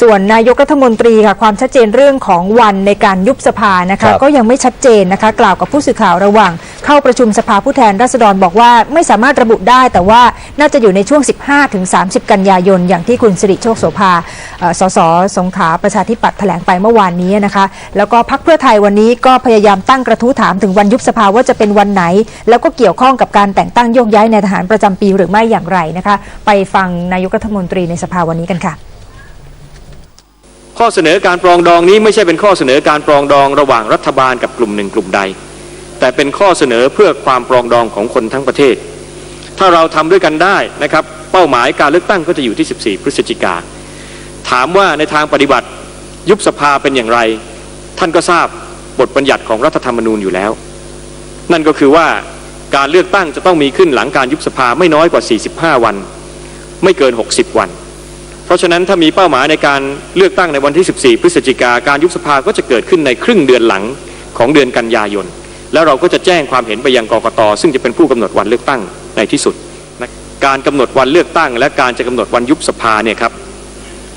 ส่วนนายกรัฐมนตรีค่ะความชัดเจนเรื่องของวันในการยุบสภานะครัคะบก็ยังไม่ชัดเจนนะคะ กล่าวกับผู้สื่อข่าวระหว่าง เข้าประชุมสภาผู้แทนราษฎรบอกว่าไม่สามารถระบุได้ แต่ว่าน่าจะอยู่ในช่วง 15ถึง30 กันยายน อย่างที่คุณสิริโชคโสภาเอ่อสสสงขลาประชาธิปัตย์แถลงไปเมื่อวานนี้นะคะ แล้วก็พักเพื่อไทยวันนี้ก็พยายามตั้งกระทู้ถามถึงวันยุบสภาว่าจะเป็นวันไหน แล้วก็เกี่ยวข้องกับการแต่งตั้งโยกย้ายในทหารประจำปีหรือไม่อย่างไรนะคะ ไปฟังนายกรัฐมนตรีในสภาวันนี้กันค่ะ ข้อเสนอการปรองดองนี้ไม่ใช่เป็นข้อเสนอการปรองดองระหว่างรัฐบาลกับกลุ่มหนึ่งกลุ่มใด แต่เป็นข้อเสนอเพื่อความปรองดองของคนทั้งประเทศ ถ้าเราทำด้วยกันได้นะครับเป้าหมายการเลือกตั้งก็จะอยู่ที่ 14 พฤศจิกาถามว่าในทางปฏิบัติยุบสภาเป็นอย่างไร ท่านก็ทราบบทบัญญัติของรัฐธรรมนูญอยู่แล้ว นั่นก็คือว่าการเลือกตั้งจะต้องมีขึ้นหลังการยุบสภาไม่น้อยกว่า 45 วัน ไม่เกิน 60 วัน ราะฉะนั้นถ้ามีเป้าหมายในการเลือกตั้งในวันที่ 14 พฤศจิกาการยุบสภาก็จะเกิดขึ้นในครึ่งเดือนหลังของเดือนกันยายน แล้วเราก็จะแจ้งความเห็นไปยังกกตซึ่งจะเป็นผู้กำหนดวันเลือกตั้งในที่สุดนะการกำหนดวันเลือกตั้ง และการจะกำหนดวันยุบสภาเนี่ยครับ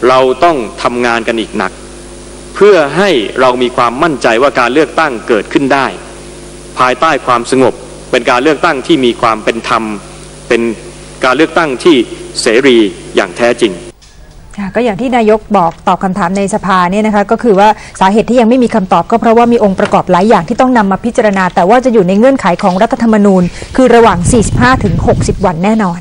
เราต้องทำงานกันอีกหนัก เพื่อให้เรามีความมั่นใจว่าการเลือกตั้งเกิดขึ้นได้ ภายใต้ความสงบ เป็นการเลือกตั้งที่มีความเป็นธรรม เป็นการเลือกตั้งที่เสรีอย่างแท้จริง ค่ะก็อย่างที่นายกบอกตอบคำถามในสภาเนี่ยนะคะก็คือว่าสาเหตุที่ยังไม่มีคำตอบก็เพราะว่ามีองค์ประกอบหลายอย่างที่ต้องนำมาพิจารณา แต่ว่าจะอยู่ในเงื่อนไขของรัฐธรรมนูญ คือระหว่าง 45ถึง60 วันแน่นอน